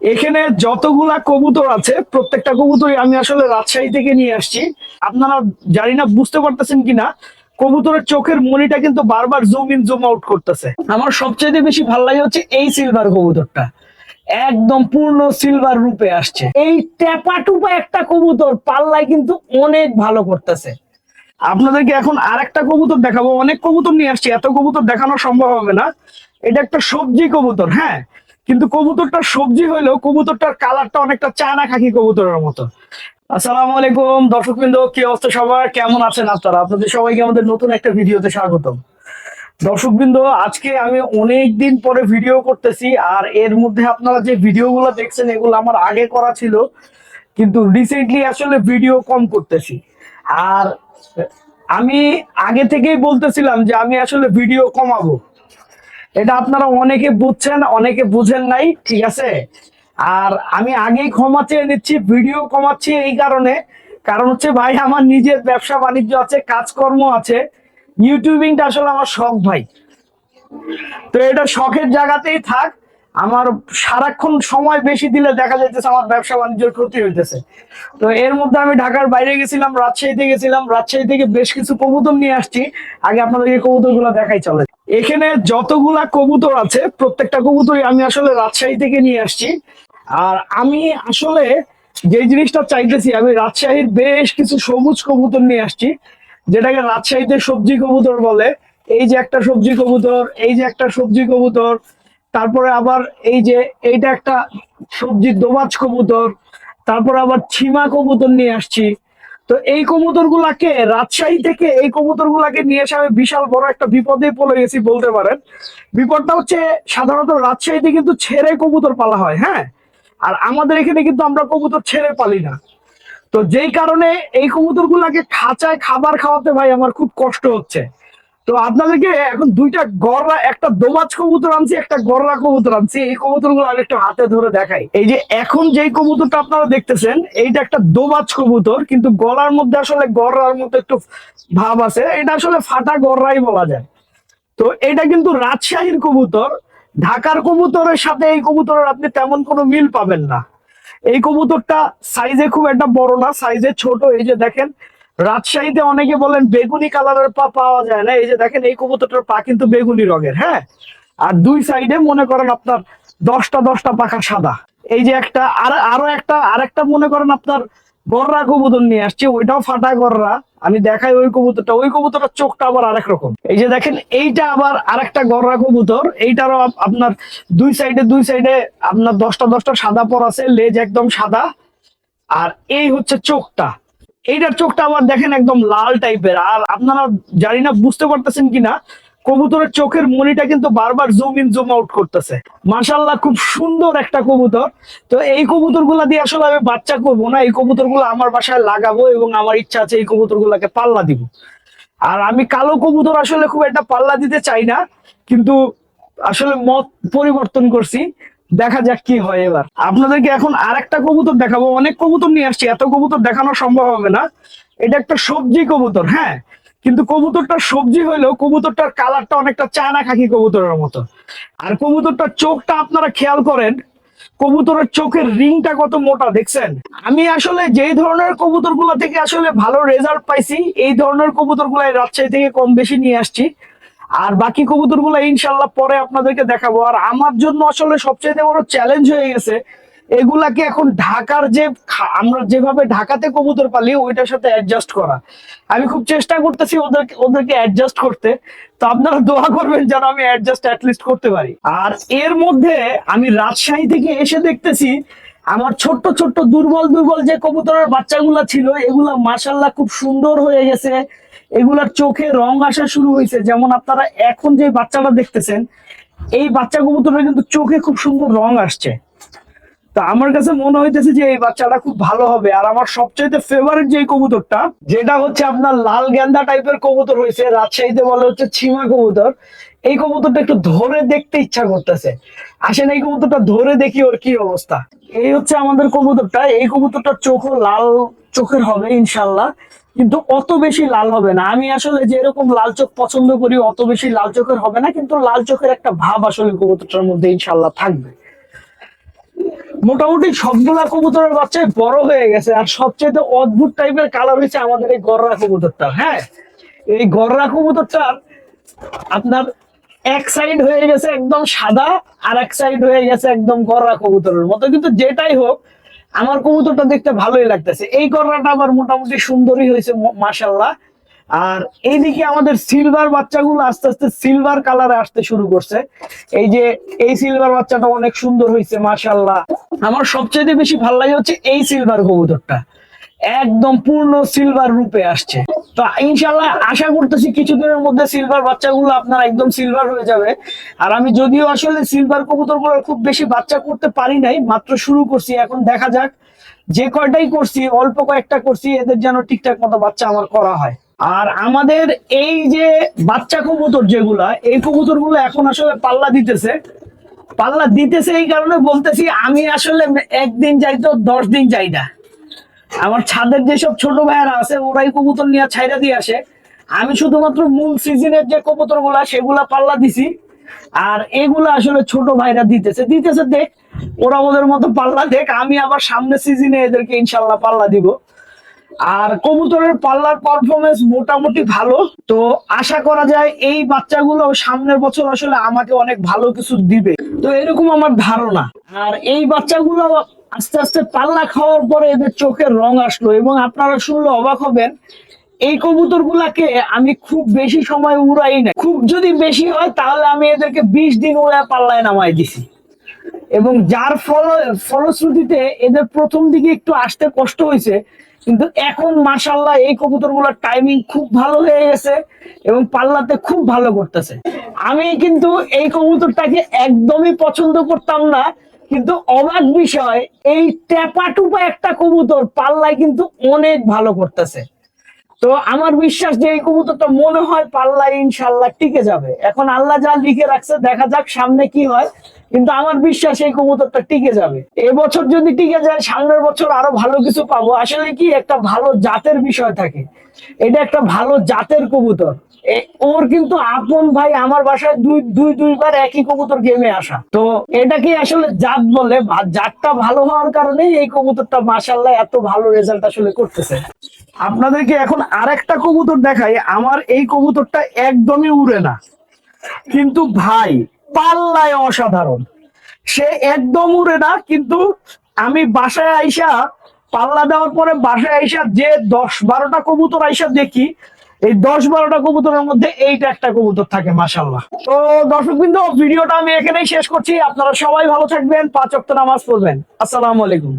এখানে যতগুলা কবুতর আছে, প্রত্যেকটা কবুতরই আমি আসলে রাজশাহী থেকে নিয়ে আসছি। আপনারা জানি না, বুঝতে পারতেছেন কিনা? কবুতরের চোখের মনিটা কিন্তু বারবার জুম ইন জুম আউট করতেছে। আমার সবচেয়ে বেশি ভালো লাগে হচ্ছে এই সিলভার কবুতরটা। একদম পূর্ণ সিলভার রূপে আসছে। এই ট্যাপা টুপা একটা কবুতর পাল্লায় কিন্তু অনেক ভালো করতেছে। আপনাদেরকে এখন আরেকটা কবুতর দেখাবো। অনেক কবুতর নিয়ে আসছি, এত কবুতর দেখানো সম্ভব হবে না। এটা একটা সবজি কবুতর হ্যাঁ? কিন্তু কবুতরটা সবজি হইলেও কবুতরটার কালারটা অনেকটা চায়না খাকি কবুতরের মতো। আসসালামু আলাইকুম, দর্শকবৃন্দ, কি অবস্থা সবার? কেমন আছেন আপনারা? আপনাদের সবাইকে আমাদের নতুন একটা ভিডিওতে স্বাগতম। দর্শকবৃন্দ, আজকে আমি অনেক দিন পরে ভিডিও করতেছি, আর এর মধ্যে আপনারা যে ভিডিওগুলো দেখছেন, এগুলো আমার আগে করা ছিল, কিন্তু রিসেন্টলি আসলে ভিডিও কম করতেছি। আর আমি আগে থেকেই বলতেছিলাম যে আমি আসলে ভিডিও কমাবো। এটা আপনারা অনেকে বুঝছেন, অনেকে বুঝেন নাই, ঠিক আছে? আর আমি আগেই ক্ষমা চেয়ে নিচ্ছি ভিডিও কমাচ্ছি এই কারণে। কারণ হচ্ছে ভাই, আমার নিজের ব্যবসা বাণিজ্য আছে, কাজকর্ম আছে। ইউটিউবিংটা আসলে আমার শখ ভাই। তো এটা শখের জায়গাতেই থাক, আমার সারাক্ষণ সময় বেশি দিলে দেখা যাইতেছে আমার ব্যবসা বাণিজ্যের ক্ষতি হইতেছে। তো এর মধ্যে আমি ঢাকার বাইরে গেছিলাম, রাজশাহীতে গেছিলাম, রাজশাহী থেকে বেশ কিছু কবুতর নিয়ে আসছি। আগে আপনাদেরকে কবুতরগুলা দেখাই চলে এখানে যতগুলা কবুতর আছে, প্রত্যেকটা কবুতরই আমি আসলে রাজশাহী থেকে নিয়ে আসছি। আর আমি আসলে যে জিনিসটা চাইতেছি, আমি রাজশাহীর বেশ কিছু সবুজ কবুতর নিয়ে আসছি। যেটাকে রাজশাহীতে সবজি কবুতর বলে। এই যে একটা সবজি কবুতর, এই যে একটা সবজি কবুতর, তারপরে আবার এই যে এইটা একটা সবজির দোবাজ কবুতর, তারপরে আবার ছিমা কবুতর নিয়ে আসছি। তো এই কবুতর গুলাকে রাজশাহী থেকে এই কবুতর গুলাকে নিয়ে এসে আমি বিশাল বড় একটা বিপদে পড়ে গেছি বলতে পারেন। বিপদটা হচ্ছে সাধারণত রাজশাহীতে কিন্তু ছেড়ে কবুতর পালা হয় হ্যাঁ? আর আমাদের এখানে কিন্তু আমরা কবুতর ছেড়ে পালি না। তো যেই কারণে এই কবুতর গুলাকে খাঁচায় খাবার খাওয়াতে ভাই আমার খুব কষ্ট হচ্ছে। তো আপনাদেরকে এখন দুইটা গররা, একটা দোমাছ কবুতর আনছি, একটা গররা কবুতর আনছি। এই কবুতরগুলো আমি একটু হাতে ধরে দেখাই। এই যে এখন যেই কবুতরটা আপনারা দেখতেছেন, এইটা একটা দোমাছ কবুতর, কিন্তু গলার মধ্যে আসলে গররার মতো একটু ভাব আছে। এটা আসলে ফাটা গররাই বলা যায়। তো এটা কিন্তু রাজশাহীর কবুতর। ঢাকার কবুতরের সাথে এই কবুতরের আপনি তেমন কোনো মিল পাবেন না। এই কবুতরটা সাইজে খুব একটা বড় না সাইজে ছোট। এই যে দেখেন রাজশাহীতে অনেকে বলেন বেগুনি কালারের পা পাওয়া যায় না। এই যে দেখেন, এই কবুতরটার পা কিন্তু বেগুনি রঙের হ্যাঁ? আর দুই সাইডে মনে করেন আপনার দশটা দশটা পাখা সাদা। এই যে একটা, আর, আরও একটা, আরেকটা মনে করেন আপনার গররা কবুতর নিয়ে আসছে, ওইটাও ফাটা গররা। আমি দেখাই ওই কবুতরটা, ওই কবুতরের চোখটা আবার আরেক রকম। এই যে দেখেন, এইটা আবার আরেকটা গররা কবুতর। এইটারও আপ- আপনার দুই সাইডে দুই সাইডে আপনার দশটা দশটা সাদা পর আছে, লেজ একদম সাদা। আর এই হচ্ছে চোখটা। এইটার চোখটা আবার দেখেন একদম লাল টাইপের। আর আপনারা জানি না, বুঝতে পারতেছেন কিনা, কবুতরের চোখের মনিটা কিন্তু বারবার জুম ইন জুম আউট করতেছে। মাশাল্লাহ খুব সুন্দর একটা কবুতর। তো এই কবুতরগুলা দিয়ে আসলে আমি বাচ্চা করব না, এই কবুতরগুলো আমার বাসায় লাগাবো এবং আমার ইচ্ছা আছে এই কবুতর গুলাকে পাল্লা দিব। আর আমি কালো কবুতর আসলে খুব একটা পাল্লা দিতে চাই না, কিন্তু আসলে মত পরিবর্তন করছি। দেখা যাক কি হয় এবার। আপনাদেরকে এখন আর একটা কবুতর দেখাবো। অনেক কবুতর নিয়ে আসছি। এত কবুতর দেখানো সম্ভব হবে না। এটা একটা সবজি কবুতর হ্যাঁ? কিন্তু কবুতরটা সবজি হইলেও কবুতরটার কালারটা অনেকটা চায়না খাকি কবুতরের মতো। আর কবুতরটার চোখটা আপনারা খেয়াল করেন, কবুতরের চোখের রিংটা কত মোটা, দেখছেন? আমি আসলে যেই ধরনের কবুতর থেকে আসলে ভালো রেজাল্ট পাইছি, এই ধরনের কবুতর গুলাই রাজশাহী থেকে কম বেশি নিয়ে আসছি। আর বাকি কবুতরগুলো ইনশাল্লাহ পরে আপনাদেরকে দেখাবো। আর আমার জন্য আসলে সবচেয়ে বড় চ্যালেঞ্জ হয়ে গেছে, এগুলাকে এখন ঢাকার যে আমরা যেভাবে ঢাকাতে কবুতর পালি, ওইটার সাথে অ্যাডজাস্ট করা। আমি খুব চেষ্টা করতেছি ওদেরকে ওদেরকে অ্যাডজাস্ট করতে। তো আপনারা দোয়া করবেন যেন আমি অ্যাডজাস্ট অ্যাটলিস্ট করতে পারি। আর এর মধ্যে আমি রাজশাহী থেকে এসে দেখতেছি, আমার ছোট্ট ছোট্ট দুর্বল দুর্বল যে কবুতরের বাচ্চাগুলা ছিল, এগুলা মাসাল্লাহ খুব সুন্দর হয়ে গেছে। এগুলার চোখে রং আসা শুরু হয়েছে। যেমন আপনারা এখন যে বাচ্চাটা দেখতেছেন, এই বাচ্চা কবুতরের কিন্তু চোখে খুব সুন্দর রং আসছে। তা আমার কাছে মনে হইতেছে যে এই বাচ্চাটা খুব ভালো হবে। আর আমার সবচেয়ে ফেভারিট যে কবুতরটা, যেটা হচ্ছে আপনার লাল গেন্দা টাইপের কবুতর হয়েছে রাজশাহীতে বলে হচ্ছে ছিমা কবুতর। এই কবুতরটা একটু ধরে দেখতে ইচ্ছা করতেছে। আসেন এই কবুতরটা ধরে দেখি ওর কি অবস্থা। এই হচ্ছে আমাদের কবুতরটা। এই কবুতরটার চোখও লাল চোখের হবে ইনশাল্লাহ কিন্তু অত বেশি লাল হবে না। আমি আসলে যেরকম লাল চোখ পছন্দ করি, অত বেশি লাল চোখের হবে না, কিন্তু লাল চোখের একটা ভাব আসলে কবুতরটার মধ্যে ইনশাল্লাহ থাকবে। মোটামুটি সবগুলা কবুতরের বাচ্চাই বড় হয়ে গেছে, আর সবচেয়ে অদ্ভুত টাইপের কালার হয়েছে আমাদের এই গররা কবুতরটা হ্যাঁ? এই গররা কবুতরটার আপনার এক সাইড হয়ে গেছে একদম সাদা, আর এক সাইড হয়ে গেছে একদম গররা কবুতরের মতো। কিন্তু যেটাই হোক আমার কবুতরটা দেখতে ভালোই লাগতেছে। এই গররাটা আবার মোটামুটি সুন্দরই হয়েছে মাসাল্লাহ আর এইদিকে আমাদের সিলভার বাচ্চাগুলো আস্তে আস্তে সিলভার কালারে আসতে শুরু করছে। এই যে, এই সিলভার বাচ্চাটা অনেক সুন্দর হয়েছে মাসাল্লাহ আমার সবচেয়ে বেশি ভালো লাগে হচ্ছে এই সিলভার কবুতরটা। একদম পূর্ণ সিলভার রূপে আসছে। তো ইনশাল্লাহ আশা করতেছি কিছুদিনের মধ্যে সিলভার বাচ্চাগুলো আপনার একদম সিলভার হয়ে যাবে। আর আমি যদিও আসলে সিলভার কবুতর খুব বেশি বাচ্চা করতে পারি নাই, মাত্র শুরু করছি, এখন দেখা যাক। যে কয়টাই করছি, অল্প কয়েকটা করছি, এদের যেন ঠিকঠাক মতো বাচ্চা আমার করা হয়। আর আমাদের এই যে বাচ্চা কবুতর যেগুলা, এই কবুতরগুলো এখন আসলে পাল্লা দিতেছে। পাল্লা দিতেছে এই কারণে বলতেছি, আমি আসলে একদিন যাই তো দশ দিন যাই না। আমার ছাদের যেসব ছোট ভাইয়ারা আছে, ওরাই কবুতর নিয়ে ছাইরা দিয়ে আসে। আমি শুধুমাত্র মূল সিজনের যে কবুতরগুলা সেগুলা পাল্লা দিছি। আর এগুলা আসলে ছোট ভাইরা দিতেছে। দিতেছে দেখ, ওরা ওদের মতো পাল্লা দেখ, আমি আবার সামনে সিজনে এদেরকে ইনশাল্লাহ পাল্লা দিব। আর কবুতরের পাল্লার পারফরমেন্স মোটামুটি ভালো। তো আশা করা যায় এই বাচ্চাগুলো সামনের বছর আসলে আমাকে অনেক ভালো কিছু দিবে। তো এরকম আমার ধারণা। আর এই বাচ্চাগুলো আস্তে আস্তে পাল্লা খাওয়ার পরে এদের চোখের রং আসলো এবং আপনারা শুনলে অবাক হবেন, এই কবুতর গুলাকে আমি খুব বেশি সময় উড়াই না খুব যদি বেশি হয়, তাহলে আমি এদেরকে বিশ দিন উড়ায় পাল্লায় নামাই দিছি। এবং যার ফল, ফলশ্রুতিতে এদের প্রথম দিকে একটু আসতে কষ্ট হয়েছে, কিন্তু এখন মাসাল্লাহ এই কবুতরগুলোর টাইমিং খুব ভালো হয়ে গেছে এবং পাল্লাতে খুব ভালো করতেছে। আমি কিন্তু এই কবুতরটাকে একদমই পছন্দ করতাম না কিন্তু অবাক বিষয়, এই টেপা টুপা একটা কবুতর পাল্লায় কিন্তু অনেক ভালো করতেছে। তো আমার বিশ্বাস যে এই কবুতরটা মনে হয় পাল্লায় ইনশাল্লাহ টিকে যাবে। এখন আল্লাহ যা লিখে রাখছে, দেখা যাক সামনে কি হয়। কিন্তু আমার বিশ্বাস এই কবুতরটা টিকে যাবে। এবছর যদি টিকে যায়, সামনের বছর আরও ভালো কিছু পাবো। আসলে কি, একটা ভালো জাতের বিষয় থাকে। এটা একটা ভালো জাতের কবুতর। ওর কিন্তু আপন ভাই আমার বাসায় দুই দুই, দুইবার একই কবুতর গেমে আসা। তো এটাকে আসলে জাত বলে? জাতটা ভালো হওয়ার কারণে এই কবুতরটা মাসাল্লাহ এত ভালো রেজাল্ট আসলে করতেছে। আপনাদেরকে এখন আরেকটা কবুতর দেখাই। আমার এই কবুতরটা একদমই উড়ে না। কিন্তু ভাই পাল্লায় অসাধারণ। সে একদম উড়ে না, কিন্তু আমি বাসায় আইসা পাল্লা দেওয়ার পরে বাসায় আইসা যে দশ বারোটা কবুতর আইসা দেখি, এই দশ বারোটা কবুতরের মধ্যে এইটা একটা কবুতর থাকে মাসাল্লাহ তো দর্শক ভিডিওটা আমি এখানেই শেষ করছি। আপনারা সবাই ভালো থাকবেন, পাঁচ অক্ট নামাজ পড়বেন। আসসালাম আলাইকুম।